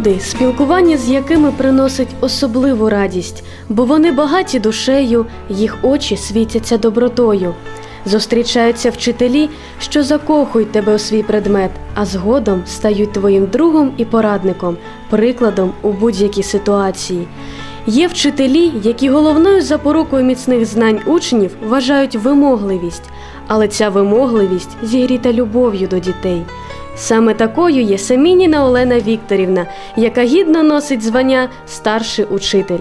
люди, спілкування з якими приносить особливу радість, бо вони багаті душею, їх очі світяться добротою. Зустрічаються вчителі, що закохують тебе у свій предмет, а згодом стають твоїм другом і порадником, прикладом у будь-якій ситуації. Є вчителі, які головною запорукою міцних знань учнів вважають вимогливість, але ця вимогливість зігріта любов'ю до дітей. Саме такою є Семініна Олена Вікторівна, яка гідно носить звання старший учитель.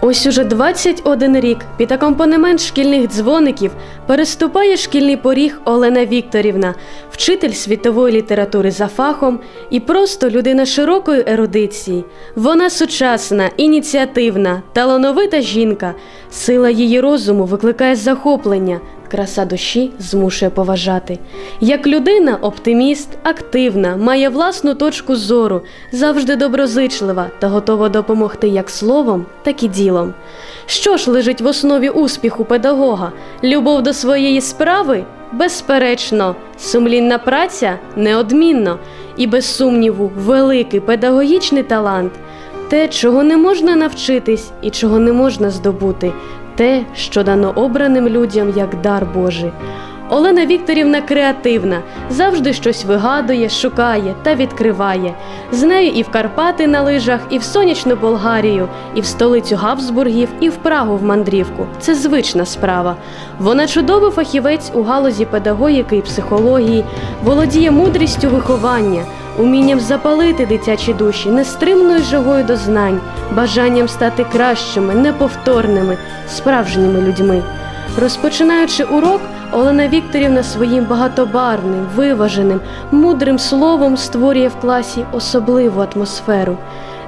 Ось уже 21 рік під акомпанемент шкільних дзвоників переступає шкільний поріг Олена Вікторівна, вчитель світової літератури за фахом і просто людина широкої ерудиції. Вона сучасна, ініціативна, талановита жінка. Сила її розуму викликає захоплення. Краса душі змушує поважати. Як людина, оптиміст, активна, має власну точку зору, завжди доброзичлива та готова допомогти як словом, так і ділом. Що ж лежить в основі успіху педагога? Любов до своєї справи? Безперечно, сумлінна праця неодмінно і, без сумніву, великий педагогічний талант. Те, чого не можна навчитись і чого не можна здобути, те, що дано обраним людям як дар Божий. Олена Вікторівна креативна, завжди щось вигадує, шукає та відкриває. З нею і в Карпати на лижах, і в сонячну Болгарію, і в столицю Габсбургів, і в Прагу в мандрівку. Це звична справа. Вона чудовий фахівець у галузі педагогіки і психології, володіє мудрістю виховання, умінням запалити дитячі душі, нестримною жагою до знань, бажанням стати кращими, неповторними, справжніми людьми. Розпочинаючи урок, Олена Вікторівна своїм багатобарвним, виваженим, мудрим словом створює в класі особливу атмосферу.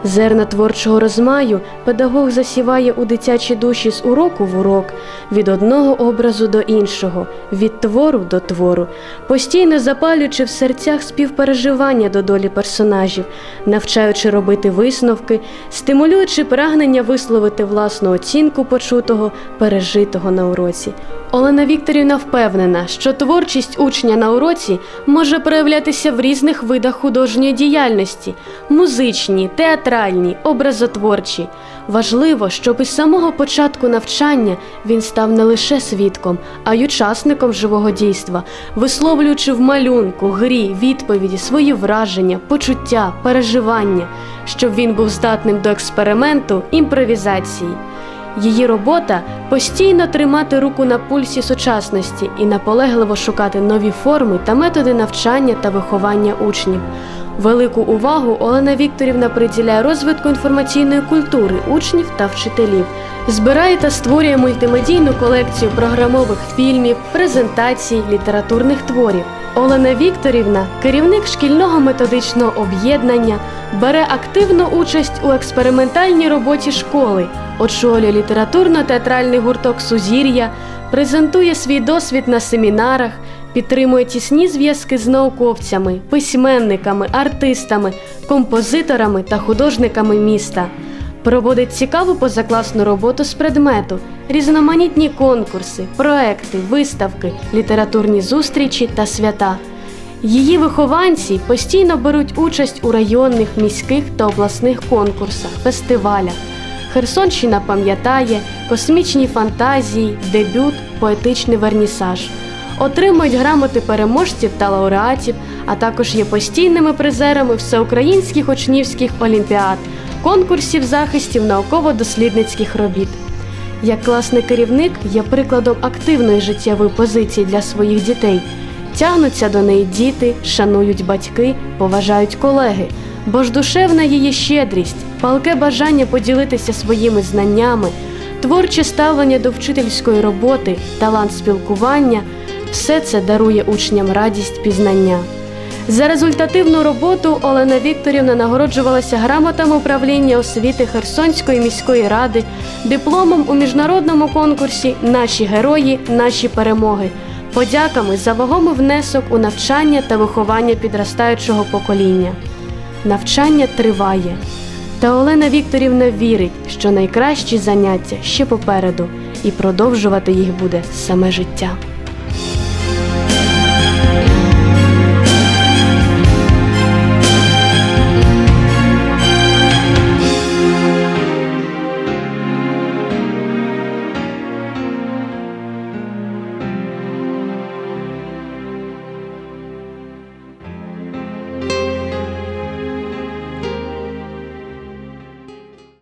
Зерна творчого розмаю педагог засіває у дитячі душі з уроку в урок, від одного образу до іншого, від твору до твору, постійно запалюючи в серцях співпереживання до долі персонажів, навчаючи робити висновки, стимулюючи прагнення висловити власну оцінку почутого, пережитого на уроці. Олена Вікторівна впевнена, що творчість учня на уроці може проявлятися в різних видах художньої діяльності музичній, театральній, образотворчій. Важливо, щоб із самого початку навчання він став не лише свідком, а й учасником живого дійства, висловлюючи в малюнку, грі, відповіді, свої враження, почуття, переживання, щоб він був здатним до експерименту, імпровізації. Її робота постійно тримати руку на пульсі сучасності і наполегливо шукати нові форми та методи навчання та виховання учнів. Велику увагу Олена Вікторівна приділяє розвитку інформаційної культури учнів та вчителів, збирає та створює мультимедійну колекцію програмових фільмів, презентацій, літературних творів. Олена Вікторівна, керівник шкільного методичного об'єднання, бере активну участь у експериментальній роботі школи, очолює літературно-театральний гурток Сузір'я, презентує свій досвід на семінарах, підтримує тісні зв'язки з науковцями, письменниками, артистами, композиторами та художниками міста. Проводить цікаву позакласну роботу з предмету, різноманітні конкурси, проекти, виставки, літературні зустрічі та свята. Її вихованці постійно беруть участь у районних, міських та обласних конкурсах, фестивалях. Херсонщина пам'ятає, космічні фантазії, дебют, поетичний вернісаж. Отримують грамоти переможців та лауреатів, а також є постійними призерами всеукраїнських учнівських олімпіад, конкурсів захистів науково-дослідницьких робіт. Як класний керівник є прикладом активної життєвої позиції для своїх дітей. Тягнуться до неї діти, шанують батьки, поважають колеги, бо ж душевна її щедрість, палке бажання поділитися своїми знаннями, творче ставлення до вчительської роботи, талант спілкування все це дарує учням радість пізнання. За результативну роботу Олена Вікторівна нагороджувалася грамотами управління освіти Херсонської міської ради, дипломом у міжнародному конкурсі Наші герої, наші перемоги, подяками за вагомий внесок у навчання та виховання підростаючого покоління. Навчання триває, та Олена Вікторівна вірить, що найкращі заняття ще попереду, і продовжувати їх буде саме життя.